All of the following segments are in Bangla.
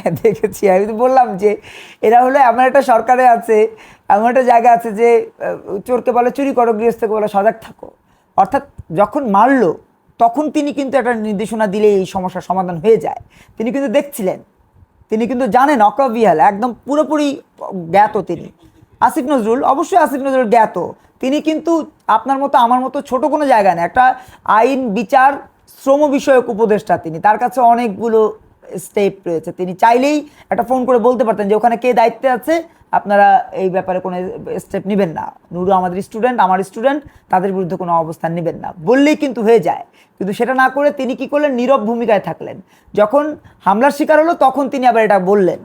হ্যাঁ দেখেছি। আমি তো বললাম যে এরা হলো এমন একটা সরকারে আছে, এমন একটা জায়গা আছে যে চোরকে বলে চুরি করো, গৃহস্থকে বলে সজাগ থাকো। অর্থাৎ যখন মারলো, তখন তিনি কিন্তু একটা নির্দেশনা দিলে এই সমস্যার সমাধান হয়ে যায়। তিনি কিন্তু দেখছিলেন। তিনি কিন্তু জানেন, অকবিয়াল, একদম পুরোপুরি জ্ঞাত তিনি। আসিফ নজরুল, অবশ্যই আসিফ নজরুল জ্ঞাত। তিনি কিন্তু আপনার মতো, আমার মতো ছোট কোনো জায়গা নেই একটা আইন, বিচার, শ্রম বিষয়ক উপদেষ্টা তিনি। তার কাছে অনেকগুলো স্টেপ রয়েছে। তিনি চাইলেই একটা ফোন করে বলতে পারতেন যে, ওখানে কে দায়িত্বে আছে? আপনারা এই ব্যাপারে কোনো স্টেপ নেবেন না। নুরু আমাদের স্টুডেন্ট আমার স্টুডেন্ট তাদের বিরুদ্ধে কোনো অবস্থান নেবেন না। বললেই কিন্তু হয়ে যায়। কিন্তু সেটা না করে তিনি কি করলেন? নীরব ভূমিকায় থাকলেন। যখন হামলার শিকার হলো, তখন তিনি আবার এটা বললেন।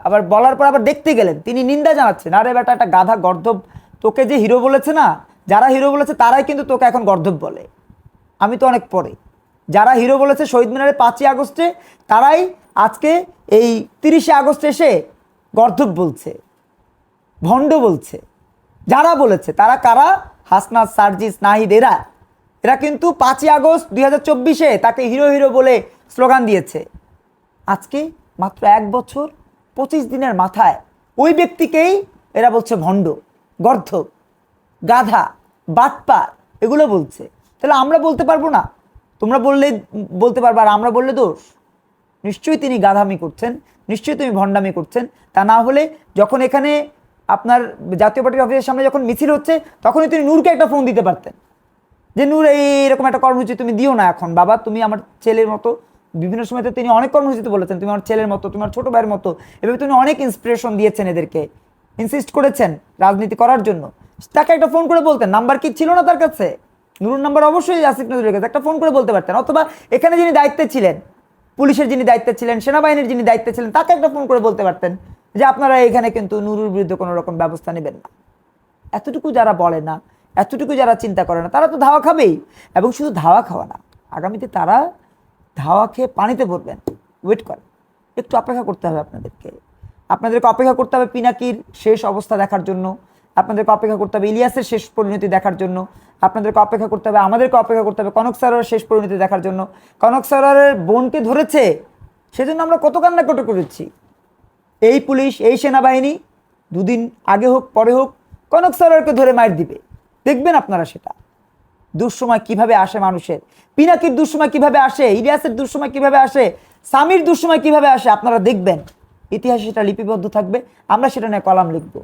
আবার বলার পর আবার দেখতে গেলেন। তিনি নিন্দা জানাচ্ছেন, আরে বেটা একটা গাধা গর্ধব তোকে যে হিরো বলেছে না, যারা হিরো বলেছে তারাই কিন্তু তোকে এখন গর্ধব বলে। আমি তো অনেক পরে। যারা হিরো বলেছে শহীদ মিনারে পাঁচই আগস্টে, তারাই আজকে এই তিরিশে আগস্ট এসে গর্ধব বলছে, ভণ্ড বলছে। যারা বলেছে, তারা কারা? হাসনাত, সার্জিস, নাহিদ, এরা। এরা কিন্তু পাঁচই আগস্ট দুই হাজার চব্বিশে তাকে হিরো হিরো বলে স্লোগান দিয়েছে। আজকে মাত্র এক বছর, পঁচিশ দিনের মাথায় ওই ব্যক্তিকেই এরা বলছে ভণ্ড, গর্ধব, গাধা বাটপা এগুলো বলছে। তাহলে আমরা বলতে পারব না তোমরা বললে, বলতে পারবে, আর আমরা বললে দোষ। নিশ্চয়ই তিনি গাধামি করছেন, নিশ্চয়ই তুমি ভণ্ডামি করছেন। তা না হলে যখন এখানে আপনার জাতীয় পার্টির অফিসের সামনে যখন মিছিল হচ্ছে, তখনই তিনি নূরকে একটা ফোন দিতে পারতেন। যে, নূর, এই এরকম একটা কর্মসূচি তুমি দিও না এখন। বাবা, তুমি আমার ছেলের মতো। বিভিন্ন সময়তে তিনি অনেক কর্মসূচিতে বলেছেন, তুমি আমার ছেলের মতো তোমার ছোট ভাইয়ের মতো। এভাবে তুমি অনেক ইন্সপিরেশন দিয়েছেন এদেরকে। ইনসিস্ট করেছেন রাজনীতি করার জন্য। তাকে একটা ফোন করে বলতেন নাম্বার কি ছিল না তার কাছে? নুরুর নাম্বার অবশ্যই আসিফ নজরুলের কাছে। একটা ফোন করে বলতে পারতেন। অথবা এখানে যিনি দায়িত্বে ছিলেন, পুলিশের যিনি দায়িত্বে ছিলেন, সেনাবাহিনীর যিনি দায়িত্বে ছিলেন, তাকে একটা ফোন করে বলতে পারতেন যে আপনারা এখানে কিন্তু নুরুর বিরুদ্ধে কোনো রকম ব্যবস্থা নেবেন না। এতটুকু যারা বলে না, এতটুকু যারা চিন্তা করে না, তারা তো ধাওয়া খাবেই। এবং শুধু ধাওয়া খাওয়া না, আগামীতে তারা ধাওয়া খেয়ে পানিতে পড়বেন ওয়েট করেন। একটু অপেক্ষা করতে হবে আপনাদেরকে। আপনাদেরকে অপেক্ষা করতে হবে পিনাকির শেষ অবস্থা দেখার জন্য। আপনাদেরকে অপেক্ষা করতে হবে ইলিয়াসের শেষ পরিণতি দেখার জন্য, আপনাদেরকে অপেক্ষা করতে হবে, আমাদেরকে অপেক্ষা করতে হবে কনক সরোয়ারের শেষ পরিণতি দেখার জন্য। কনক সরোয়ারের বোনকে ধরেছে, সেজন্য আমরা কত কান্না কটে করেছি। এই পুলিশ, এই সেনাবাহিনী, দুদিন আগে হোক, পরে হোক, কনক সরোয়ারকে ধরে মার দিবে। দেখবেন আপনারা সেটা। দুঃসময় কীভাবে আসে মানুষের? পিনাকির দুঃসময় কীভাবে আসে? ইলিয়াসের দুঃসময় কীভাবে আসে? স্বামীর দুঃসময় কীভাবে আসে? আপনারা দেখবেন। ইতিহাসে সেটা লিপিবদ্ধ থাকবে। আমরা সেটা নিয়ে কলাম লিখব।